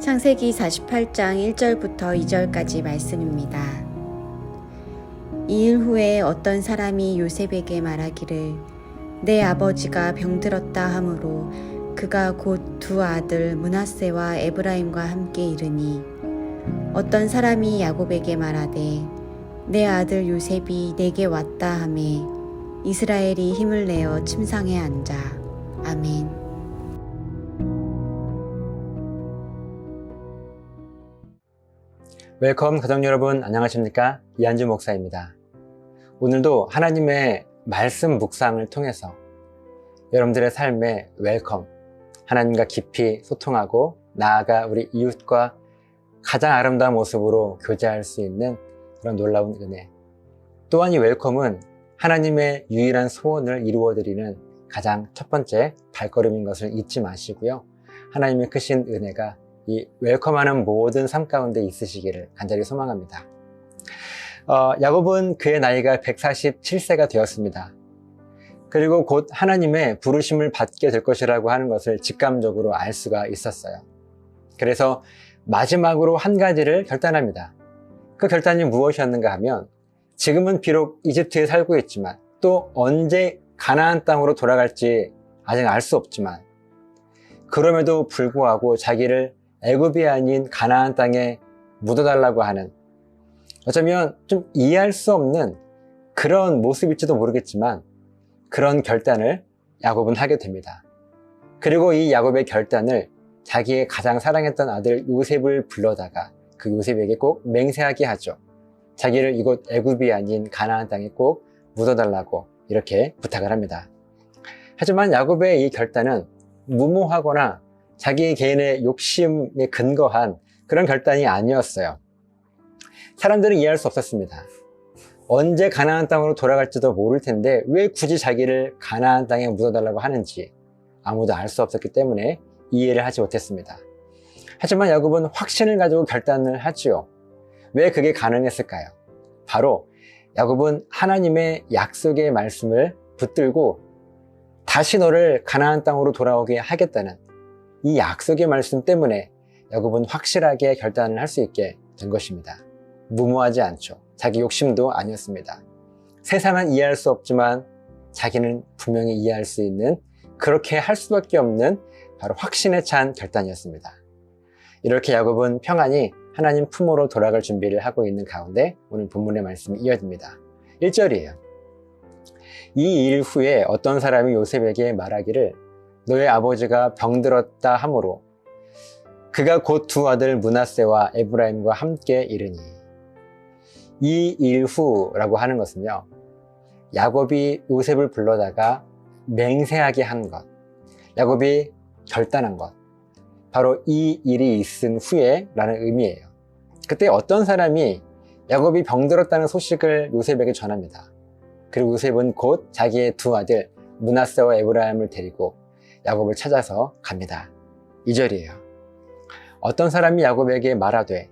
창세기 48장 1절부터 2절까지 말씀입니다. 이 일 후에 어떤 사람이 요셉에게 말하기를 내 아버지가 병들었다 하므로 그가 곧 두 아들 문하세와 에브라임과 함께 이르니 어떤 사람이 야곱에게 말하되 내 아들 요셉이 내게 왔다 하매 이스라엘이 힘을 내어 침상에 앉아 아멘. 웰컴 가족 여러분 안녕하십니까? 이한주 목사입니다. 오늘도 하나님의 말씀 묵상을 통해서 여러분들의 삶에 웰컴 하나님과 깊이 소통하고 나아가 우리 이웃과 가장 아름다운 모습으로 교제할 수 있는 그런 놀라운 은혜. 또한 이 웰컴은 하나님의 유일한 소원을 이루어드리는 가장 첫 번째 발걸음인 것을 잊지 마시고요. 하나님의 크신 은혜가 이 웰컴하는 모든 삶 가운데 있으시기를 간절히 소망합니다. 어, 야곱은 그의 나이가 147세가 되었습니다. 그리고 곧 하나님의 부르심을 받게 될 것이라고 하는 것을 직감적으로 알 수가 있었어요. 그래서 마지막으로 한 가지를 결단합니다. 그 결단이 무엇이었는가 하면 지금은 비록 이집트에 살고 있지만 또 언제 가나안 땅으로 돌아갈지 아직 알 수 없지만 그럼에도 불구하고 자기를 애굽이 아닌 가나안 땅에 묻어달라고 하는 어쩌면 좀 이해할 수 없는 그런 모습일지도 모르겠지만 그런 결단을 야곱은 하게 됩니다. 그리고 이 야곱의 결단을 자기의 가장 사랑했던 아들 요셉을 불러다가 그 요셉에게 꼭 맹세하게 하죠. 자기를 이곳 애굽이 아닌 가나안 땅에 꼭 묻어달라고 이렇게 부탁을 합니다. 하지만 야곱의 이 결단은 무모하거나 자기 개인의 욕심에 근거한 그런 결단이 아니었어요. 사람들은 이해할 수 없었습니다. 언제 가나안 땅으로 돌아갈지도 모를 텐데 왜 굳이 자기를 가나안 땅에 묻어달라고 하는지 아무도 알 수 없었기 때문에 이해를 하지 못했습니다. 하지만 야곱은 확신을 가지고 결단을 하지요. 왜 그게 가능했을까요? 바로 야곱은 하나님의 약속의 말씀을 붙들고 다시 너를 가나안 땅으로 돌아오게 하겠다는 이 약속의 말씀 때문에 야곱은 확실하게 결단을 할 수 있게 된 것입니다. 무모하지 않죠. 자기 욕심도 아니었습니다. 세상은 이해할 수 없지만 자기는 분명히 이해할 수 있는 그렇게 할 수밖에 없는 바로 확신에 찬 결단이었습니다. 이렇게 야곱은 평안히 하나님 품으로 돌아갈 준비를 하고 있는 가운데 오늘 본문의 말씀이 이어집니다. 1절이에요. 이 일 후에 어떤 사람이 요셉에게 말하기를 너의 아버지가 병들었다 하므로 그가 곧 두 아들 문하세와 에브라임과 함께 이르니 이 일 후라고 하는 것은요 야곱이 요셉을 불러다가 맹세하게 한 것, 야곱이 결단한 것, 바로 이 일이 있은 후에 라는 의미예요. 그때 어떤 사람이 야곱이 병들었다는 소식을 요셉에게 전합니다. 그리고 요셉은 곧 자기의 두 아들 문하세와 에브라임을 데리고 야곱을 찾아서 갑니다. 2절이에요. 어떤 사람이 야곱에게 말하되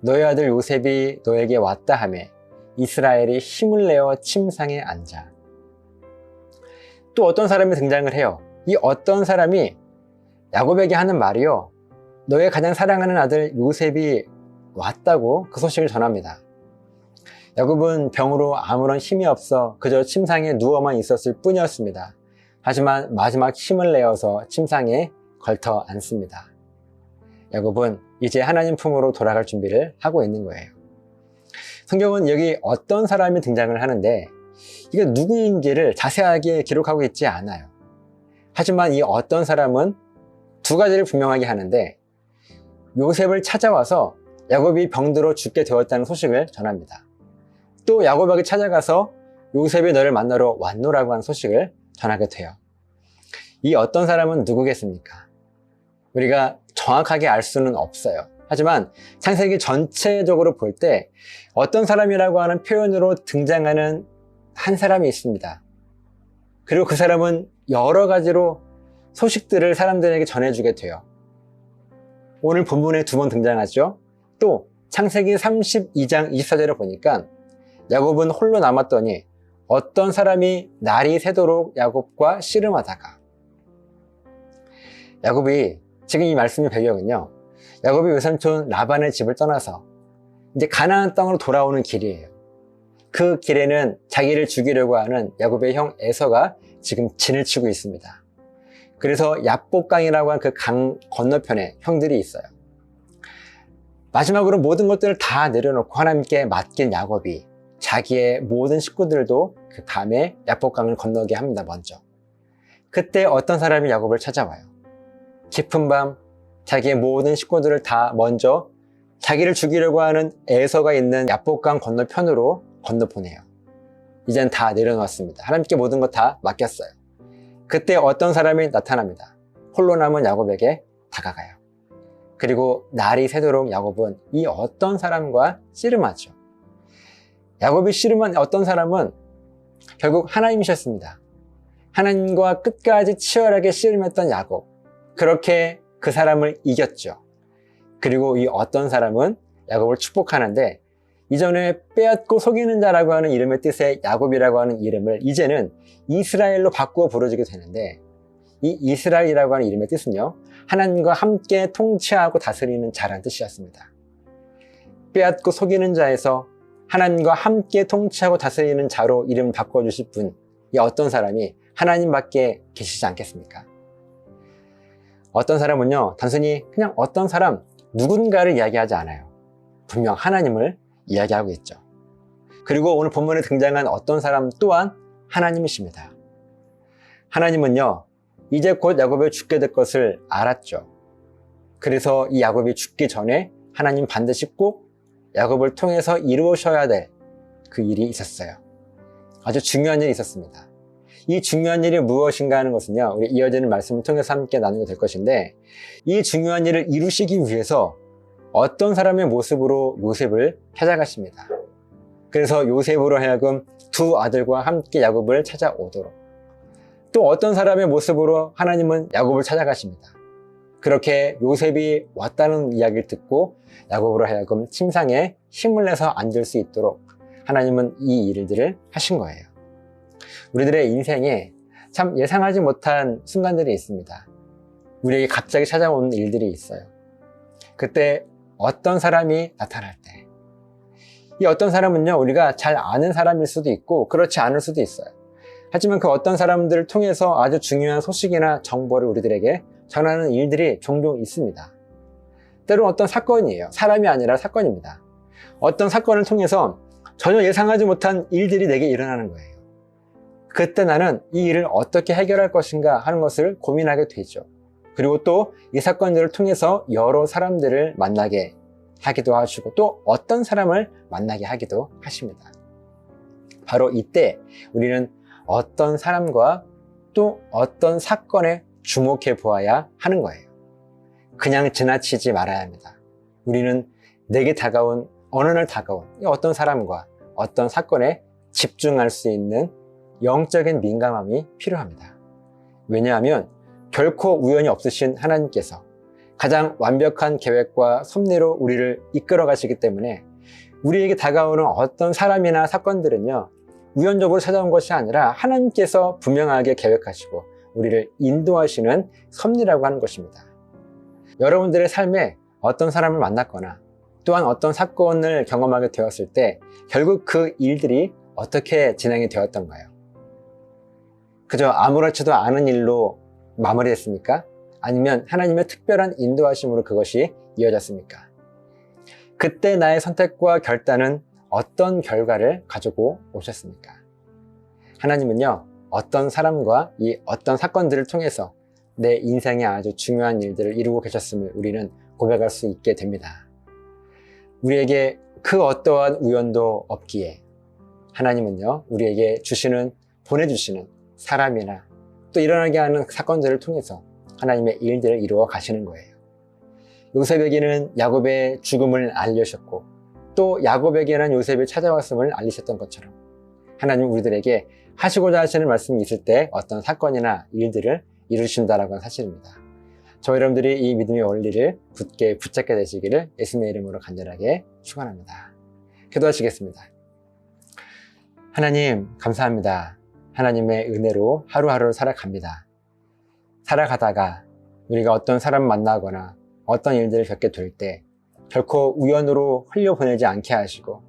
너의 아들 요셉이 너에게 왔다 하매 이스라엘이 힘을 내어 침상에 앉아. 또 어떤 사람이 등장을 해요. 이 어떤 사람이 야곱에게 하는 말이요. 너의 가장 사랑하는 아들 요셉이 왔다고 그 소식을 전합니다. 야곱은 병으로 아무런 힘이 없어 그저 침상에 누워만 있었을 뿐이었습니다. 하지만 마지막 힘을 내어서 침상에 걸터 앉습니다. 야곱은 이제 하나님 품으로 돌아갈 준비를 하고 있는 거예요. 성경은 여기 어떤 사람이 등장을 하는데 이게 누구인지를 자세하게 기록하고 있지 않아요. 하지만 이 어떤 사람은 두 가지를 분명하게 하는데 요셉을 찾아와서 야곱이 병들어 죽게 되었다는 소식을 전합니다. 또 야곱에게 찾아가서 요셉이 너를 만나러 왔노라고 하는 소식을 전하게 돼요. 이 어떤 사람은 누구겠습니까? 우리가 정확하게 알 수는 없어요. 하지만 창세기 전체적으로 볼 때 어떤 사람이라고 하는 표현으로 등장하는 한 사람이 있습니다. 그리고 그 사람은 여러 가지로 소식들을 사람들에게 전해주게 돼요. 오늘 본문에 두 번 등장하죠. 또 창세기 32장 24절을 보니까 야곱은 홀로 남았더니 어떤 사람이 날이 새도록 야곱과 씨름하다가 야곱이 지금 이 말씀의 배경은요 야곱이 외삼촌 라반의 집을 떠나서 이제 가나안 땅으로 돌아오는 길이에요. 그 길에는 자기를 죽이려고 하는 야곱의 형 에서가 지금 진을 치고 있습니다. 그래서 야복강이라고 하는 그강 건너편에 형들이 있어요. 마지막으로 모든 것들을 다 내려놓고 하나님께 맡긴 야곱이 자기의 모든 식구들도 그 밤에 야복강을 건너게 합니다, 먼저. 그때 어떤 사람이 야곱을 찾아와요. 깊은 밤 자기의 모든 식구들을 다 먼저 자기를 죽이려고 하는 에서가 있는 야복강 건너편으로 건너보내요. 이젠 다 내려놓았습니다. 하나님께 모든 것 다 맡겼어요. 그때 어떤 사람이 나타납니다. 홀로 남은 야곱에게 다가가요. 그리고 날이 새도록 야곱은 이 어떤 사람과 씨름하죠. 야곱이 씨름한 어떤 사람은 결국 하나님이셨습니다. 하나님과 끝까지 치열하게 씨름했던 야곱. 그렇게 그 사람을 이겼죠. 그리고 이 어떤 사람은 야곱을 축복하는데 이전에 빼앗고 속이는 자라고 하는 이름의 뜻의 야곱이라고 하는 이름을 이제는 이스라엘로 바꾸어 부르지게 되는데 이 이스라엘이라고 하는 이름의 뜻은요 하나님과 함께 통치하고 다스리는 자란 뜻이었습니다. 빼앗고 속이는 자에서 하나님과 함께 통치하고 다스리는 자로 이름 바꿔주실 분, 이 어떤 사람이 하나님밖에 계시지 않겠습니까? 어떤 사람은요, 단순히 그냥 어떤 사람, 누군가를 이야기하지 않아요. 분명 하나님을 이야기하고 있죠. 그리고 오늘 본문에 등장한 어떤 사람 또한 하나님이십니다. 하나님은요, 이제 곧 야곱이 죽게 될 것을 알았죠. 그래서 이 야곱이 죽기 전에 하나님 반드시 꼭 야곱을 통해서 이루셔야 될 그 일이 있었어요. 아주 중요한 일이 있었습니다. 이 중요한 일이 무엇인가 하는 것은요, 우리 이어지는 말씀을 통해서 함께 나누게 될 것인데, 이 중요한 일을 이루시기 위해서 어떤 사람의 모습으로 요셉을 찾아가십니다. 그래서 요셉으로 하여금 두 아들과 함께 야곱을 찾아오도록. 또 어떤 사람의 모습으로 하나님은 야곱을 찾아가십니다. 그렇게 요셉이 왔다는 이야기를 듣고 야곱으로 하여금 침상에 힘을 내서 앉을 수 있도록 하나님은 이 일들을 하신 거예요. 우리들의 인생에 참 예상하지 못한 순간들이 있습니다. 우리에게 갑자기 찾아오는 일들이 있어요. 그때 어떤 사람이 나타날 때, 이 어떤 사람은요, 우리가 잘 아는 사람일 수도 있고, 그렇지 않을 수도 있어요. 하지만 그 어떤 사람들을 통해서 아주 중요한 소식이나 정보를 우리들에게 전하는 일들이 종종 있습니다. 때로는 어떤 사건이에요. 사람이 아니라 사건입니다. 어떤 사건을 통해서 전혀 예상하지 못한 일들이 내게 일어나는 거예요. 그때 나는 이 일을 어떻게 해결할 것인가 하는 것을 고민하게 되죠. 그리고 또 이 사건들을 통해서 여러 사람들을 만나게 하기도 하시고 또 어떤 사람을 만나게 하기도 하십니다. 바로 이때 우리는 어떤 사람과 또 어떤 사건에 주목해 보아야 하는 거예요. 그냥 지나치지 말아야 합니다. 우리는 내게 다가온 어느 날 다가온 이 어떤 사람과 어떤 사건에 집중할 수 있는 영적인 민감함이 필요합니다. 왜냐하면 결코 우연이 없으신 하나님께서 가장 완벽한 계획과 섭리로 우리를 이끌어 가시기 때문에 우리에게 다가오는 어떤 사람이나 사건들은요, 우연적으로 찾아온 것이 아니라 하나님께서 분명하게 계획하시고 우리를 인도하시는 섭리라고 하는 것입니다. 여러분들의 삶에 어떤 사람을 만났거나 또한 어떤 사건을 경험하게 되었을 때 결국 그 일들이 어떻게 진행이 되었던가요? 그저 아무렇지도 않은 일로 마무리됐습니까? 아니면 하나님의 특별한 인도하심으로 그것이 이어졌습니까? 그때 나의 선택과 결단은 어떤 결과를 가지고 오셨습니까? 하나님은요, 어떤 사람과 이 어떤 사건들을 통해서 내 인생에 아주 중요한 일들을 이루고 계셨음을 우리는 고백할 수 있게 됩니다. 우리에게 그 어떠한 우연도 없기에 하나님은요, 우리에게 주시는, 보내주시는 사람이나 또 일어나게 하는 사건들을 통해서 하나님의 일들을 이루어 가시는 거예요. 요셉에게는 야곱의 죽음을 알려셨고 또 야곱에게는 요셉이 찾아왔음을 알리셨던 것처럼 하나님 우리들에게 하시고자 하시는 말씀이 있을 때 어떤 사건이나 일들을 이루신다라고 하는 사실입니다. 저 여러분들이 이 믿음의 원리를 굳게 붙잡게 되시기를 예수님의 이름으로 간절하게 축원합니다. 기도하시겠습니다. 하나님 감사합니다. 하나님의 은혜로 하루하루를 살아갑니다. 살아가다가 우리가 어떤 사람 만나거나 어떤 일들을 겪게 될 때 결코 우연으로 흘려보내지 않게 하시고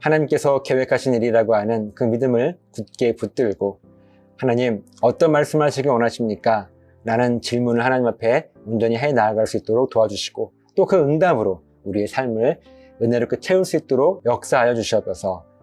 하나님께서 계획하신 일이라고 하는 그 믿음을 굳게 붙들고 하나님 어떤 말씀하시길 원하십니까? 라는 질문을 하나님 앞에 온전히 해 나아갈 수 있도록 도와주시고 또 그 응답으로 우리의 삶을 은혜롭게 채울 수 있도록 역사하여 주시옵소서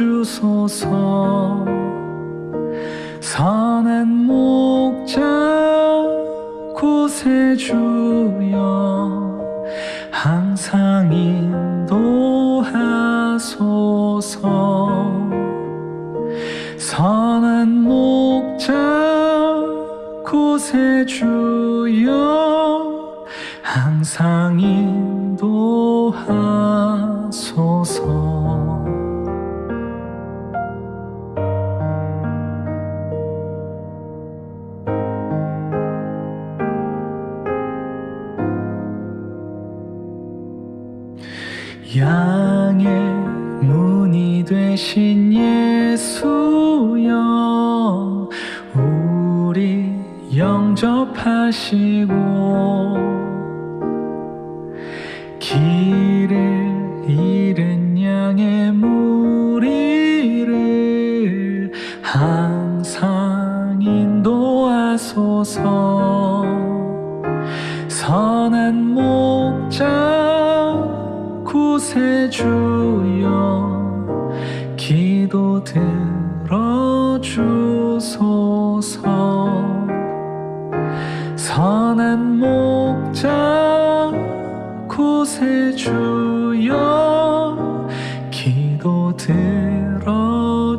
주소서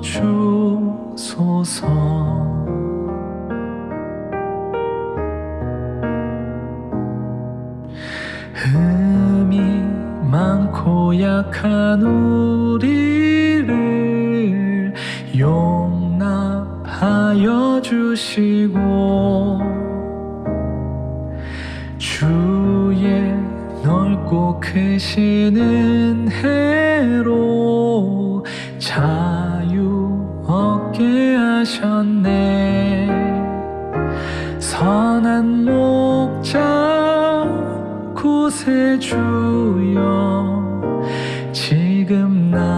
들어주소서. 흠이 많고 약한 우 얻게 하셨네. 선한 목자 구세주여. 지금 나아갑니다.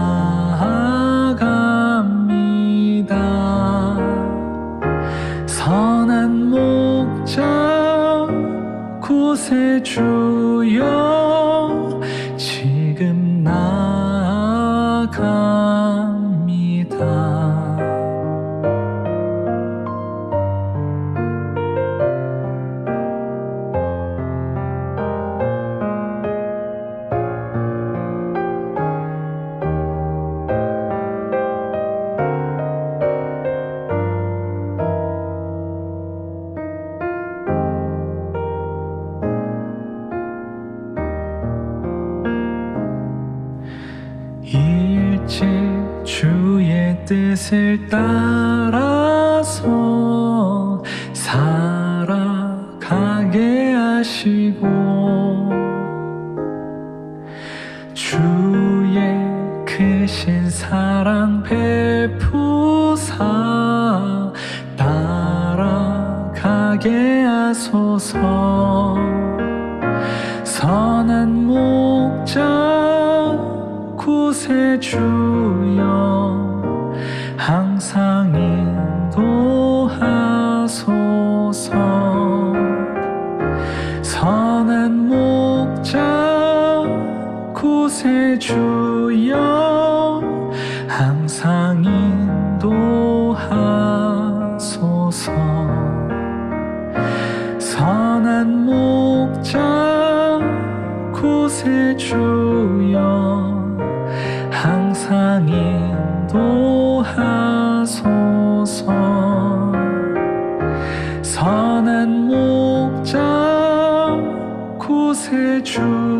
선한 목자 구세주 하소서 선한 목자 구세주. 나는 목자 구세주여.